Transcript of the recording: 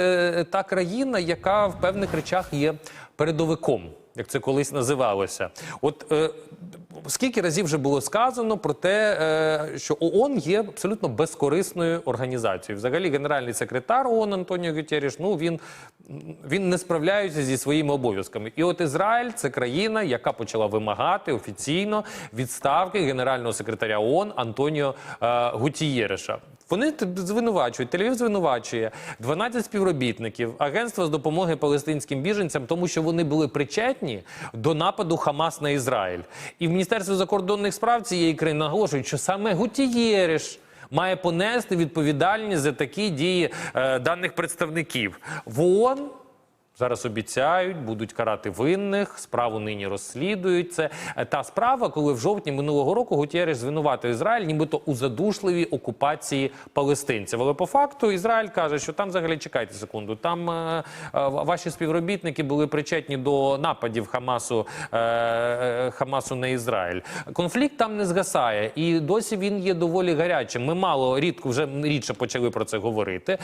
е, та країна, яка в певних речах є передовиком, як це колись називалося. От е, скільки разів вже було сказано про те, е, що ООН є абсолютно безкорисною організацією. Взагалі, генеральний секретар ООН Антоніо Гютеріш, ну він, він не справляється зі своїми обов'язками. І от Ізраїль це країна, яка почала вимагати офіційно відставки генерального секретаря ООН Антоніо е, Гутієреша. Вони звинувачують, Тель-Авів звинувачує 12 співробітників Агентства з допомоги палестинським біженцям, тому що вони були причетні до нападу Хамас на Ізраїль. І в Міністерстві закордонних справ цієї країни наголошують, що саме Гутієриш має понести відповідальність за такі дії е, даних представників. В ООН Зараз обіцяють, будуть карати винних. Справу нині розслідують. Це е, та справа, коли в жовтні минулого року Гутєреш звинуватив Ізраїль, нібито у задушливій окупації палестинців. Але по факту Ізраїль каже, що там взагалі чекайте секунду. Там е, е, ваші співробітники були причетні до нападів Хамасу, е, е, Хамасу на Ізраїль. Конфлікт там не згасає, і досі він є доволі гарячим. Ми мало рідко вже рідше почали про це говорити.